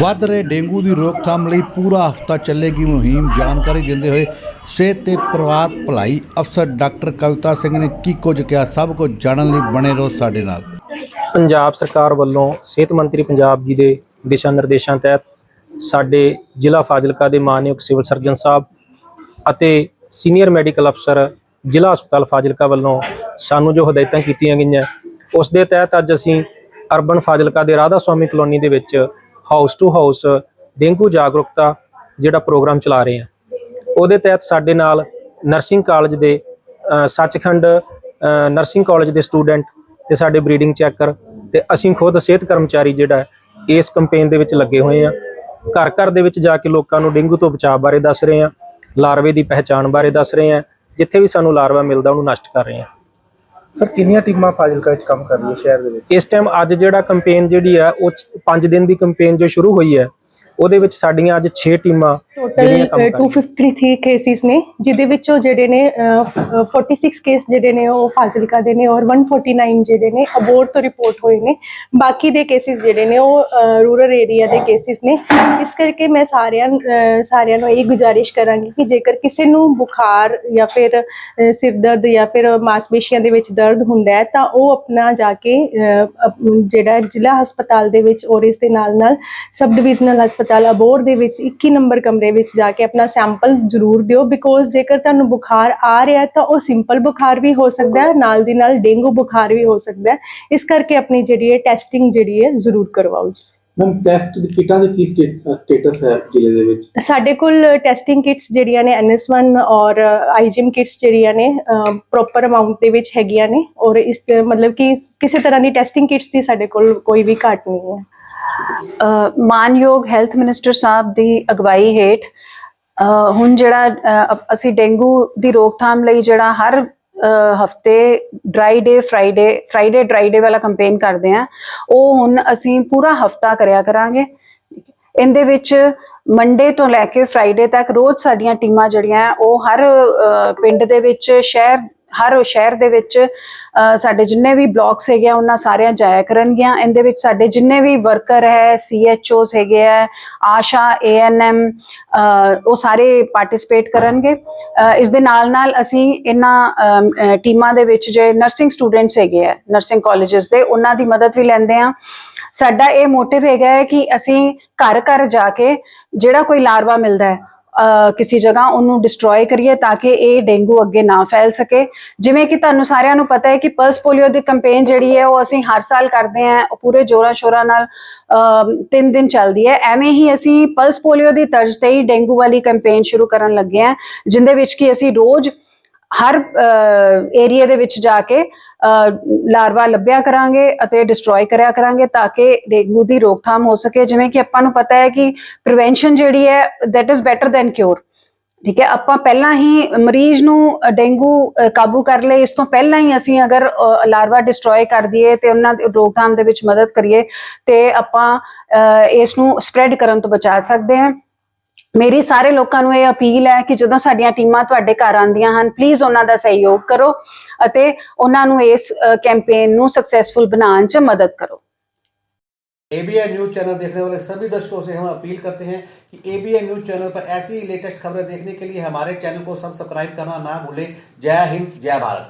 ਵੱਧ ਰਹੇ ਡੇਂਗੂ ਦੀ ਰੋਕਥਾਮ ਲਈ ਪੂਰਾ ਹਫ਼ਤਾ ਚੱਲੇਗੀ ਮੁਹਿੰਮ। ਜਾਣਕਾਰੀ ਦਿੰਦੇ ਹੋਏ ਸਿਹਤ ਤੇ ਪਰਿਵਾਰ ਭਲਾਈ ਅਫਸਰ ਡਾਕਟਰ ਕਵਿਤਾ ਸਿੰਘ ਨੇ ਕੀ ਕੁਝ ਕਿਹਾ, ਸਭ ਕੁਝ ਜਾਣਨ ਲਈ ਬਣੇ ਰਹੋ ਸਾਡੇ ਨਾਲ। ਪੰਜਾਬ ਸਰਕਾਰ ਵੱਲੋਂ ਸਿਹਤ ਮੰਤਰੀ ਪੰਜਾਬ ਜੀ ਦੇ ਦਿਸ਼ਾ ਨਿਰਦੇਸ਼ਾਂ ਤਹਿਤ ਸਾਡੇ ਜ਼ਿਲ੍ਹਾ ਫਾਜ਼ਿਲਕਾ ਦੇ ਮਾਨਯੋਗ ਸਿਵਲ ਸਰਜਨ ਸਾਹਿਬ ਅਤੇ ਸੀਨੀਅਰ ਮੈਡੀਕਲ ਅਫਸਰ ਜ਼ਿਲ੍ਹਾ ਹਸਪਤਾਲ ਫਾਜ਼ਿਲਕਾ ਵੱਲੋਂ ਸਾਨੂੰ ਜੋ ਹਦਾਇਤਾਂ ਕੀਤੀਆਂ ਗਈਆਂ, ਉਸ ਦੇ ਤਹਿਤ ਅੱਜ ਅਸੀਂ ਅਰਬਨ ਫਾਜ਼ਿਲਕਾ ਦੇ ਰਾਧਾ ਸਵਾਮੀ ਕਲੋਨੀ ਦੇ ਵਿੱਚ ਹਾਊਸ ਟੂ ਹਾਊਸ ਡੇਂਗੂ ਜਾਗਰੂਕਤਾ ਜਿਹੜਾ ਪ੍ਰੋਗਰਾਮ ਚਲਾ ਰਹੇ ਹਾਂ। ਉਹਦੇ ਤਹਿਤ ਸਾਡੇ ਨਾਲ ਨਰਸਿੰਗ ਕਾਲਜ ਦੇ ਸੱਚਖੰਡ ਨਰਸਿੰਗ ਕਾਲਜ ਦੇ ਸਟੂਡੈਂਟ ਤੇ ਸਾਡੇ ਬਰੀਡਿੰਗ ਚੈਕਰ ਤੇ ਅਸੀਂ ਖੁਦ ਸਿਹਤ ਕਰਮਚਾਰੀ ਜਿਹੜਾ ਇਸ ਕੈਂਪੇਨ ਦੇ ਵਿੱਚ ਲੱਗੇ ਹੋਏ ਆ ਘਰ ਘਰ ਦੇ ਵਿੱਚ ਜਾ ਕੇ ਲੋਕਾਂ ਨੂੰ ਡੇਂਗੂ ਤੋਂ ਬਚਾਅ ਬਾਰੇ ਦੱਸ ਰਹੇ ਆ ਲਾਰਵੇ ਦੀ ਪਹਿਚਾਣ ਬਾਰੇ ਦੱਸ ਰਹੇ ਆ ਜਿੱਥੇ ਵੀ ਸਾਨੂੰ ਲਾਰਵਾ ਮਿਲਦਾ ਉਹਨੂੰ ਨਸ਼ਟ ਕਰ ਰਹੇ ਆ ਸਰ, ਕਿੰਨੀਆਂ ਟੀਮਾਂ ਫਾਜ਼ਿਲਕਾ ਵਿੱਚ ਕੰਮ ਕਰ ਰਹੀਆਂ ਸ਼ਹਿਰ ਦੇ ਵਿੱਚ? ਇਸ ਟਾਈਮ ਅੱਜ ਜਿਹੜਾ ਕੈਂਪੇਨ ਜਿਹੜੀ ਆ, ਉਹ 5 ਦਿਨ ਦੀ ਕੈਂਪੇਨ ਜੋ ਸ਼ੁਰੂ ਹੋਈ ਹੈ, ਉਹਦੇ ਵਿੱਚ ਸਾਡੀਆਂ ਅੱਜ 6 ਟੀਮਾਂ ਟੋਟਲ ਜਿਹੜੀਆਂ ਕੰਮ ਕਰ ਰਹੀਆਂ 253 ਕੇਸਿਸ ਨੇ ਜਿਹਦੇ ਵਿੱਚੋਂ ਜਿਹੜੇ ਨੇ ਅਹ, ਅਹ, 46 ਕੇਸ ਜਿਹੜੇ ਨੇ ਉਹ ਫਾਜ਼ਿਲਕਾ ਦੇ ਨੇ ਔਰ 149 ਜਿਹੜੇ ਨੇ ਅਬੋਰਡ ਤੋਂ ਰਿਪੋਰਟ ਹੋਏ ਨੇ। ਬਾਕੀ ਦੇ ਕੇਸਿਸ ਜਿਹੜੇ ਨੇ ਉਹ ਰੂਰਲ ਏਰੀਆ ਦੇ ਕੇਸਿਸ ਨੇ। ਇਸ ਕਰਕੇ ਮੈਂ ਸਾਰਿਆਂ ਸਾਰਿਆਂ ਨੂੰ ਇਹ ਗੁਜ਼ਾਰਿਸ਼ ਕਰਾਂਗੀ ਕਿ ਜੇਕਰ ਕਿਸੇ ਨੂੰ ਬੁਖਾਰ ਜਾਂ ਫਿਰ ਸਿਰ ਦਰਦ ਜਾਂ ਫਿਰ ਮਾਸਪੇਸ਼ੀਆਂ ਦੇ ਵਿੱਚ ਦਰਦ ਹੁੰਦਾ ਹੈ ਤਾਂ ਉਹ ਆਪਣਾ ਜਾ ਕੇ ਜਿਹੜਾ ਜ਼ਿਲ੍ਹਾ ਹਸਪਤਾਲ ਦੇ ਵਿੱਚ ਔਰ ਇਸ ਦੇ ਨਾਲ ਨਾਲ ਸਬ ਡਿਵੀਜ਼ਨਲ ਹਸਪਤਾਲ ਅਬੋਰ ਦੇ ਵਿੱਚ 21 ਨੰਬਰ ਕਮਰੇ ਵਿੱਚ ਜਾ ਕੇ ਆਪਣਾ ਸੈਂਪਲ ਜ਼ਰੂਰ ਦਿਓ ਬਿਕੋਜ਼ ਜੇਕਰ ਤੁਹਾਨੂੰ ਬੁਖਾਰ ਆ ਰਿਹਾ ਤਾਂ ਉਹ ਸਿੰਪਲ ਬੁਖਾਰ ਵੀ ਹੋ ਸਕਦਾ ਹੈ ਨਾਲ ਦੀ ਨਾਲ ਡੇਂਗੂ ਬੁਖਾਰ ਵੀ ਹੋ ਸਕਦਾ ਹੈ। ਇਸ ਕਰਕੇ ਆਪਣੀ ਜਿਹੜੀ ਹੈ ਟੈਸਟਿੰਗ ਜਿਹੜੀ ਹੈ ਜ਼ਰੂਰ ਕਰਵਾਓ ਜੀ। ਮੈਮ ਟੈਸਟ ਦੀ ਕਿਟਾਂ ਦੇ ਕੀ ਸਟੇਟਸ ਹੈ ਜ਼ਿਲ੍ਹੇ ਦੇ ਵਿੱਚ? ਸਾਡੇ ਕੋਲ ਟੈਸਟਿੰਗ ਕਿਟਸ ਜਿਹੜੀਆਂ ਨੇ NS1 ਔਰ ਆਈਜੀਮ ਕਿਟਸ ਜਿਹੜੀਆਂ ਨੇ ਪ੍ਰੋਪਰ ਅਮਾਉਂਟ ਦੇ ਵਿੱਚ ਹੈਗੀਆਂ ਨੇ ਔਰ ਇਸ ਮਤਲਬ ਕਿ ਕਿਸੇ ਤਰ੍ਹਾਂ ਦੀ ਟੈਸਟਿੰਗ ਕਿਟਸ ਦੀ ਸਾਡੇ ਕੋਲ ਕੋਈ ਵੀ ਘਾਟ ਨਹੀਂ ਹੈ। ਮਾਨਯੋਗ ਹੈਲਥ ਮਿਨਿਸਟਰ ਸਾਹਿਬ ਦੀ ਅਗਵਾਈ ਹੇਠ ਹੁਣ ਜਿਹੜਾ ਅਸੀਂ ਡੇਂਗੂ ਦੀ ਰੋਕਥਾਮ ਲਈ ਜਿਹੜਾ ਹਰ ਹਫ਼ਤੇ dry day Friday Friday dry day ਵਾਲਾ ਕੈਂਪੇਨ ਕਰਦੇ ਆ ਉਹ ਹੁਣ ਅਸੀਂ ਪੂਰਾ ਹਫਤਾ ਕਰਿਆ ਕਰਾਂਗੇ। ਇਹਦੇ ਵਿੱਚ ਮੰਡੇ ਤੋਂ ਲੈ ਕੇ ਫਰਾਈਡੇ ਤੱਕ ਰੋਜ਼ ਸਾਡੀਆਂ ਟੀਮਾਂ ਜਿਹੜੀਆਂ, ਉਹ ਹਰ ਪਿੰਡ ਦੇ ਵਿੱਚ, ਸ਼ਹਿਰ ਹਰ ਸ਼ਹਿਰ ਦੇ ਵਿੱਚ ਸਾਡੇ ਜਿੰਨੇ ਵੀ ਬਲਾਕਸ ਹੈਗੇ ਆ ਉਹਨਾਂ ਸਾਰਿਆਂ ਜਾਇਆ ਕਰਨਗੀਆਂ। ਇਹਦੇ ਵਿੱਚ ਸਾਡੇ ਜਿੰਨੇ ਵੀ ਵਰਕਰ ਹੈ ਸੀਐਚਓਸ ਹੈਗੇ ਆ ਆਸ਼ਾ ਏਐਨਐਮ ਉਹ ਸਾਰੇ ਪਾਰਟਿਸਿਪੇਟ ਕਰਨਗੇ। ਅ, ਇਸ ਦੇ ਨਾਲ ਨਾਲ ਅਸੀਂ ਇਹਨਾਂ ਟੀਮਾਂ ਦੇ ਵਿੱਚ ਜਿਹੜੇ ਨਰਸਿੰਗ ਸਟੂਡੈਂਟਸ ਹੈਗੇ ਆ ਨਰਸਿੰਗ ਕਾਲਜਸ ਦੇ ਉਹਨਾਂ ਦੀ ਮਦਦ ਵੀ ਲੈਂਦੇ ਆ। ਸਾਡਾ ਇਹ ਮੋਟਿਵ ਹੈਗਾ ਹੈ ਕਿ ਅਸੀਂ ਘਰ ਘਰ ਜਾ ਕੇ ਜਿਹੜਾ ਕੋਈ ਲਾਰਵਾ ਮਿਲਦਾ ਹੈ ਕਿਸੇ ਜਗ੍ਹਾ ਉਹਨੂੰ ਡਿਸਟਰੋਏ ਕਰੀਏ ਤਾਂ ਕਿ ਇਹ ਡੇਂਗੂ ਅੱਗੇ ਨਾ ਫੈਲ ਸਕੇ। ਜਿਵੇਂ ਕਿ ਤੁਹਾਨੂੰ ਸਾਰਿਆਂ ਨੂੰ ਪਤਾ ਹੈ ਕਿ ਪਲਸ ਪੋਲੀਓ ਦੀ ਕੈਂਪੇਨ ਜਿਹੜੀ ਹੈ ਉਹ ਅਸੀਂ ਹਰ ਸਾਲ ਕਰਦੇ ਹਾਂ। ਉਹ ਪੂਰੇ ਜੋਰਾਂ ਸ਼ੋਰਾਂ ਨਾਲ ਅਮ, ਤਿੰਨ ਦਿਨ ਚੱਲਦੀ ਹੈ। ਐਵੇਂ ਹੀ ਅਸੀਂ ਪਲਸ ਪੋਲੀਓ ਦੀ ਤਰਜ਼ ਤੇ ਹੀ ਡੇਂਗੂ ਵਾਲੀ ਕੈਂਪੇਨ ਸ਼ੁਰੂ ਕਰਨ ਲੱਗੇ ਹਾਂ ਜਿੰਦੇ ਵਿੱਚ ਕਿ ਅਸੀਂ ਰੋਜ਼ ਹਰ ਏਰੀਆ ਦੇ ਵਿੱਚ ਜਾ ਕੇ ਲਾਰਵਾ ਲੱਭਿਆ ਕਰਾਂਗੇ ਅਤੇ ਡਿਸਟਰੋਏ ਕਰਿਆ ਕਰਾਂਗੇ ਤਾਂ ਕਿ ਡੇਂਗੂ ਦੀ ਰੋਕਥਾਮ ਹੋ ਸਕੇ। ਜਿਵੇਂ ਕਿ ਆਪਾਂ ਨੂੰ ਪਤਾ ਹੈ ਕਿ ਪ੍ਰੀਵੈਂਸ਼ਨ ਜਿਹੜੀ ਹੈ that is better than cure ਠੀਕ ਹੈ, ਆਪਾਂ ਪਹਿਲਾਂ ਹੀ ਮਰੀਜ਼ ਨੂੰ ਡੇਂਗੂ ਕਾਬੂ ਕਰ ਲਏ। ਇਸ ਤੋਂ ਪਹਿਲਾਂ ਹੀ ਅਸੀਂ ਅਗਰ ਲਾਰਵਾ ਡਿਸਟਰੋਏ ਕਰ ਦਈਏ ਤੇ ਉਹਨਾਂ ਦੀ ਰੋਕਥਾਮ ਦੇ ਵਿੱਚ ਮਦਦ ਕਰੀਏ ਤੇ ਆਪਾਂ ਇਸ ਨੂੰ ਸਪਰੈਡ ਕਰਨ ਤੋਂ ਬਚਾ ਸਕਦੇ ਹਾਂ। ਮੇਰੀ ਸਾਰੇ ਲੋਕਾਂ ਨੂੰ ਇਹ ਅਪੀਲ ਹੈ ਕਿ ਜਦੋਂ ਸਾਡੀਆਂ ਟੀਮਾਂ ਤੁਹਾਡੇ ਘਰ ਆਉਂਦੀਆਂ ਹਨ ਪਲੀਜ਼ ਉਹਨਾਂ ਦਾ ਸਹਿਯੋਗ ਕਰੋ ਅਤੇ ਉਹਨਾਂ ਨੂੰ ਇਸ ਕੈਂਪੇਨ ਨੂੰ ਸਕਸੈਸਫੁਲ ਬਣਾਉਣ 'ਚ ਮਦਦ ਕਰੋ एबीएन न्यूज चैनल देखने वाले सभी दर्शकों से हम अपील करते हैं कि एबीएन न्यूज चैनल पर ऐसी ही लेटेस्ट खबरें देखने के लिए हमारे चैनल को सब्सक्राइब करना ना भूलें जय हिंद जय भारत